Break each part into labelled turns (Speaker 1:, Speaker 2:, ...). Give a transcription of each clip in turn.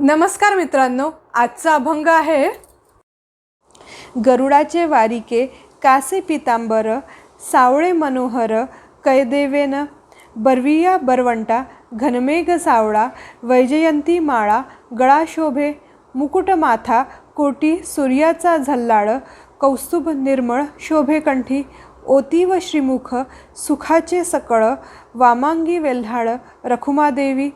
Speaker 1: नमस्कार मित्रांनो आजचा अभंग आहे गरुडाचे वारिके कासे पितांबर सावळे मनोहर कैदेवेन बरविया बरवंटा घनमेघ सावळा वैजयंती माळा गळा शोभे मुकुट माथा कोटी सूर्याचा झल्लाळ कौस्तुभ निर्मळ शोभेकंठी ओतीव ओती व श्रीमुख सुखाचे सकळ वामांगी वेल्हाळ रखुमादेवी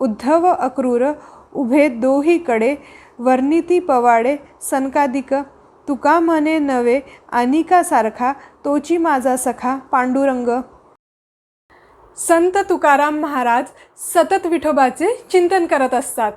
Speaker 1: उद्धव अक्रूर उभे दोहीकडे वर्णिती पवाडे सनकादिक तुका म्हणे नवे अनिकासारखा तोची माझा सखा पांडुरंग. संत तुकाराम महाराज सतत विठोबाचे चिंतन करत असतात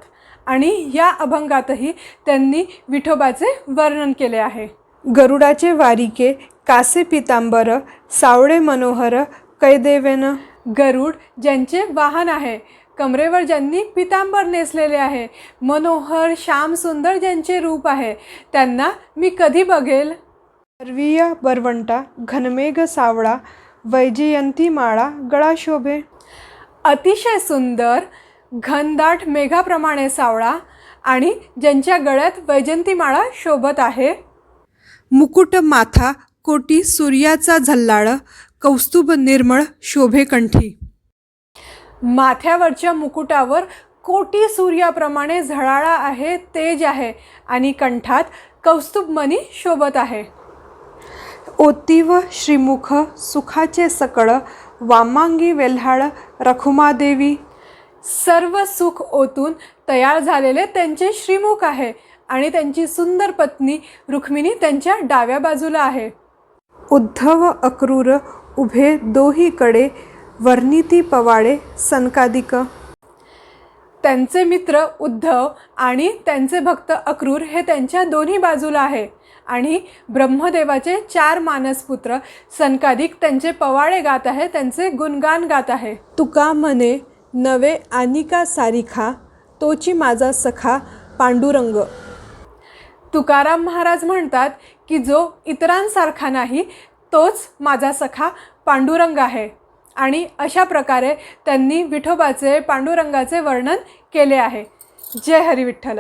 Speaker 1: आणि या अभंगातही त्यांनी विठोबाचे वर्णन केले आहे. गरुडाचे वारिके कासे पितांबर सावळे मनोहर कैदेवेन गरुड ज्यांचे वाहन आहे. कमरेवर ज्यांनी पितांबर नेसलेले आहे. मनोहर श्याम सुंदर ज्यांचे रूप आहे. त्यांना मी कधी बघेल? सर्वीय बरवंटा घनमेघ सावळा वैजयंती माळा गळा शोभे. अतिशय सुंदर घनदाट मेघाप्रमाणे सावळा आणि ज्यांच्या गळ्यात वैजयंती माळा शोभत आहे. मुकुट माथा कोटी सूर्याचा झल्लाळ कौस्तुभ निर्मळ शोभे कंठी माथ्यावरच्या मुकुटावर कोटी सूर्याप्रमाणे झळाळा आहे तेज आहे आणि कंठात कौस्तुभ मणी शोभत आहे. ओतीव श्रीमुख सुखाचे सकळ वामांगी वेल्हाळ रखुमादेवी. सर्व सुख ओतून तयार झालेले त्यांचे श्रीमुख आहे आणि त्यांची सुंदर पत्नी रुक्मिणी त्यांच्या डाव्या बाजूला आहे. उद्धव अक्रूर उभे दोहीकडे वर्णिती पवाडे सनकादिक. त्यांचे मित्र उद्धव आणि त्यांचे भक्त अक्रूर हे त्यांच्या दोन्ही बाजूला आहे. आणि ब्रह्मदेवाचे चार मानसपुत्र सनकादिक त्यांचे पवाडे गात आहे त्यांचे गुणगान गात आहे. तुका म्हणे नवे आनिका सारिखा तोची माझा सखा पांडुरंग. तुकाराम महाराज म्हणतात की जो इतरांसारखा नाही तोच माझा सखा पांडुरंग आहे. आणि अशा प्रकारे त्यांनी विठोबाचे पांडुरंगाचे वर्णन केले आहे. जय हरी विठ्ठल